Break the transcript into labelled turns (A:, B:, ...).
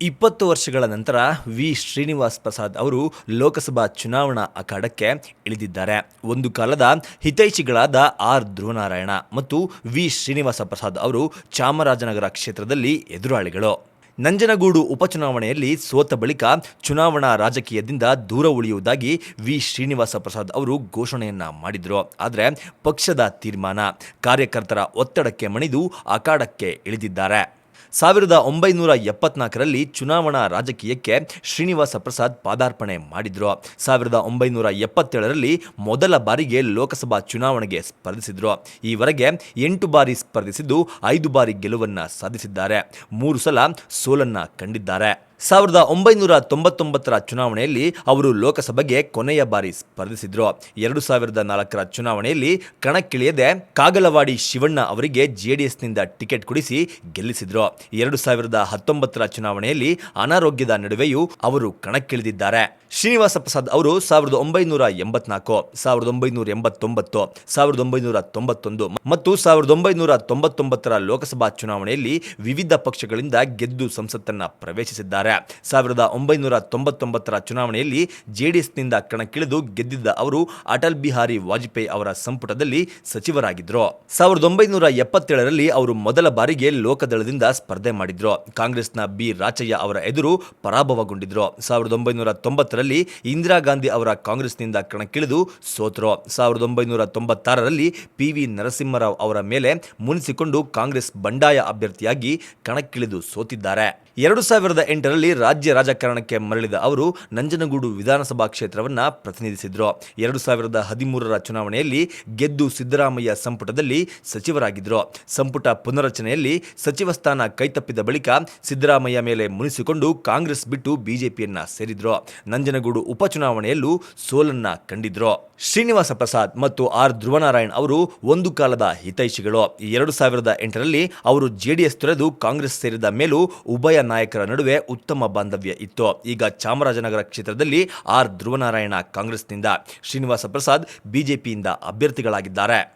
A: ಇಪ್ಪತ್ತು ವರ್ಷಗಳ ನಂತರ ವಿ. ಶ್ರೀನಿವಾಸ್ ಪ್ರಸಾದ್ ಅವರು ಲೋಕಸಭಾ ಚುನಾವಣಾ ಅಖಾಡಕ್ಕೆ ಇಳಿದಿದ್ದಾರೆ. ಒಂದು ಕಾಲದ ಹಿತೈಷಿಗಳಾದ ಆರ್. ಧ್ರುವನಾರಾಯಣ ಮತ್ತು ವಿ. ಶ್ರೀನಿವಾಸ ಪ್ರಸಾದ್ ಅವರು ಚಾಮರಾಜನಗರ ಕ್ಷೇತ್ರದಲ್ಲಿ ಎದುರಾಳಿಗಳು. ನಂಜನಗೂಡು ಉಪಚುನಾವಣೆಯಲ್ಲಿ ಸೋತ ಬಳಿಕ ಚುನಾವಣಾ ರಾಜಕೀಯದಿಂದ ದೂರ ಉಳಿಯುವುದಾಗಿ ವಿ. ಶ್ರೀನಿವಾಸ ಪ್ರಸಾದ್ ಅವರು ಘೋಷಣೆಯನ್ನ ಮಾಡಿದರು. ಆದರೆ ಪಕ್ಷದ ತೀರ್ಮಾನ ಕಾರ್ಯಕರ್ತರ ಒತ್ತಡಕ್ಕೆ ಮಣಿದು ಅಖಾಡಕ್ಕೆ ಇಳಿದಿದ್ದಾರೆ. ಸಾವಿರದ ಒಂಬೈನೂರ ಎಪ್ಪತ್ನಾಲ್ಕರಲ್ಲಿ ಚುನಾವಣಾ ರಾಜಕೀಯಕ್ಕೆ ಶ್ರೀನಿವಾಸ ಪ್ರಸಾದ್ ಪಾದಾರ್ಪಣೆ ಮಾಡಿದ್ರು. ಸಾವಿರದ ಒಂಬೈನೂರ ಎಪ್ಪತ್ತೇಳರಲ್ಲಿ ಮೊದಲ ಬಾರಿಗೆ ಲೋಕಸಭಾ ಚುನಾವಣೆಗೆ ಸ್ಪರ್ಧಿಸಿದ್ರು. ಈವರೆಗೆ ಎಂಟು ಬಾರಿ ಸ್ಪರ್ಧಿಸಿದ್ದು ಐದು ಬಾರಿ ಗೆಲುವನ್ನು ಸಾಧಿಸಿದ್ದಾರೆ. ಮೂರು ಸಲ ಸೋಲನ್ನ ಕಂಡಿದ್ದಾರೆ. ಸಾವಿರದ ಒಂಬೈನೂರ ತೊಂಬತ್ತೊಂಬತ್ತರ ಚುನಾವಣೆಯಲ್ಲಿ ಅವರು ಲೋಕಸಭೆಗೆ ಕೊನೆಯ ಬಾರಿ ಸ್ಪರ್ಧಿಸಿದ್ರು. ಎರಡು ಸಾವಿರದ ನಾಲ್ಕರ ಚುನಾವಣೆಯಲ್ಲಿ ಕಣಕ್ಕಿಳಿಯದೆ ಕಾಗಲವಾಡಿ ಶಿವಣ್ಣ ಅವರಿಗೆ ಜೆಡಿಎಸ್ನಿಂದ ಟಿಕೆಟ್ ಕೊಡಿಸಿ ಗೆಲ್ಲಿಸಿದ್ರು. ಎರಡು ಸಾವಿರದ ಹತ್ತೊಂಬತ್ತರ ಚುನಾವಣೆಯಲ್ಲಿ ಅನಾರೋಗ್ಯದ ನಡುವೆಯೂ ಅವರು ಕಣಕ್ಕಿಳಿದಿದ್ದಾರೆ. ಶ್ರೀನಿವಾಸ ಪ್ರಸಾದ್ ಅವರು ಸಾವಿರದ ಒಂಬೈನೂರ ಎಂಬತ್ನಾಲ್ಕು, ಸಾವಿರದ ಒಂಬೈನೂರ ಎಂಬತ್ತೊಂಬತ್ತು, ಸಾವಿರದ ಒಂಬೈನೂರ ತೊಂಬತ್ತೊಂದು ಮತ್ತು ಸಾವಿರದ ಒಂಬೈನೂರ ತೊಂಬತ್ತೊಂಬತ್ತರ ಲೋಕಸಭಾ ಚುನಾವಣೆಯಲ್ಲಿ ವಿವಿಧ ಪಕ್ಷಗಳಿಂದ ಗೆದ್ದು ಸಂಸತ್ತನ್ನು ಪ್ರವೇಶಿಸಿದ್ದಾರೆ. ಸಾವಿರದ ಒಂಬೈನೂರ ತೊಂಬತ್ತೊಂಬತ್ತರ ಚುನಾವಣೆಯಲ್ಲಿ ಜೆಡಿಎಸ್ನಿಂದ ಕಣಕ್ಕಿಳಿದು ಗೆದ್ದಿದ್ದ ಅವರು ಅಟಲ್ ಬಿಹಾರಿ ವಾಜಪೇಯಿ ಅವರ ಸಂಪುಟದಲ್ಲಿ ಸಚಿವರಾಗಿದ್ದರು ಸಾವಿರದ ಒಂಬೈನೂರ ಎಪ್ಪತ್ತೇಳರಲ್ಲಿ ಅವರು ಮೊದಲ ಬಾರಿಗೆ ಲೋಕದಳದಿಂದ ಸ್ಪರ್ಧೆ ಮಾಡಿದ್ರು. ಕಾಂಗ್ರೆಸ್ನ ಬಿ ರಾಚಯ್ಯ ಅವರ ಎದುರು ಪರಾಭವಗೊಂಡಿದ್ರು. ಸಾವಿರದ ಒಂಬೈನೂರ ತೊಂಬತ್ತರಲ್ಲಿ ಇಂದಿರಾ ಗಾಂಧಿ ಅವರ ಕಾಂಗ್ರೆಸ್ನಿಂದ ಕಣಕ್ಕಿಳಿದು ಸೋತರು. ಸಾವಿರದ ಒಂಬೈನೂರ ತೊಂಬತ್ತಾರರಲ್ಲಿ ಪಿ ವಿ ನರಸಿಂಹರಾವ್ ಅವರ ಮೇಲೆ ಮುನಿಸಿಕೊಂಡು ಕಾಂಗ್ರೆಸ್ ಬಂಡಾಯ ಅಭ್ಯರ್ಥಿಯಾಗಿ ಕಣಕ್ಕಿಳಿದು ಸೋತಿದ್ದಾರೆ. ಎರಡು ಸಾವಿರದ ಎಂಟರಲ್ಲಿ ರಾಜ್ಯ ರಾಜಕಾರಣಕ್ಕೆ ಮರಳಿದ ಅವರು ನಂಜನಗೂಡು ವಿಧಾನಸಭಾ ಕ್ಷೇತ್ರವನ್ನು ಪ್ರತಿನಿಧಿಸಿದ್ರು. ಎರಡು ಸಾವಿರದ ಹದಿಮೂರರ ಚುನಾವಣೆಯಲ್ಲಿ ಗೆದ್ದು ಸಿದ್ದರಾಮಯ್ಯ ಸಂಪುಟದಲ್ಲಿ ಸಚಿವರಾಗಿದ್ದರು ಸಂಪುಟ ಪುನರಚನೆಯಲ್ಲಿ ಸಚಿವ ಸ್ಥಾನ ಕೈತಪ್ಪಿದ ಬಳಿಕ ಸಿದ್ದರಾಮಯ್ಯ ಮೇಲೆ ಮುನಿಸಿಕೊಂಡು ಕಾಂಗ್ರೆಸ್ ಬಿಟ್ಟು ಬಿಜೆಪಿಯನ್ನ ಸೇರಿದ್ರು. ನಂಜನಗೂಡು ಉಪಚುನಾವಣೆಯಲ್ಲೂ ಸೋಲನ್ನ ಕಂಡಿದ್ರು. ಶ್ರೀನಿವಾಸ ಪ್ರಸಾದ್ ಮತ್ತು ಆರ್ ಧ್ರುವನಾರಾಯಣ್ ಅವರು ಒಂದು ಕಾಲದ ಹಿತೈಷಿಗಳು. ಎರಡು ಸಾವಿರದ ಎಂಟರಲ್ಲಿ ಅವರು ಜೆಡಿಎಸ್ ತೊರೆದು ಕಾಂಗ್ರೆಸ್ ಸೇರಿದ ಮೇಲೂ ಉಭಯ ನಾಯಕರ ನಡುವೆ ಉತ್ತಮ ಬಾಂಧವ್ಯ ಇತ್ತು. ಈಗ ಚಾಮರಾಜನಗರ ಕ್ಷೇತ್ರದಲ್ಲಿ ಆರ್ ಧ್ರುವನಾರಾಯಣ ಕಾಂಗ್ರೆಸ್ನಿಂದ ಶ್ರೀನಿವಾಸ ಪ್ರಸಾದ್ ಬಿಜೆಪಿಯಿಂದ ಅಭ್ಯರ್ಥಿಗಳಾಗಿದ್ದಾರೆ.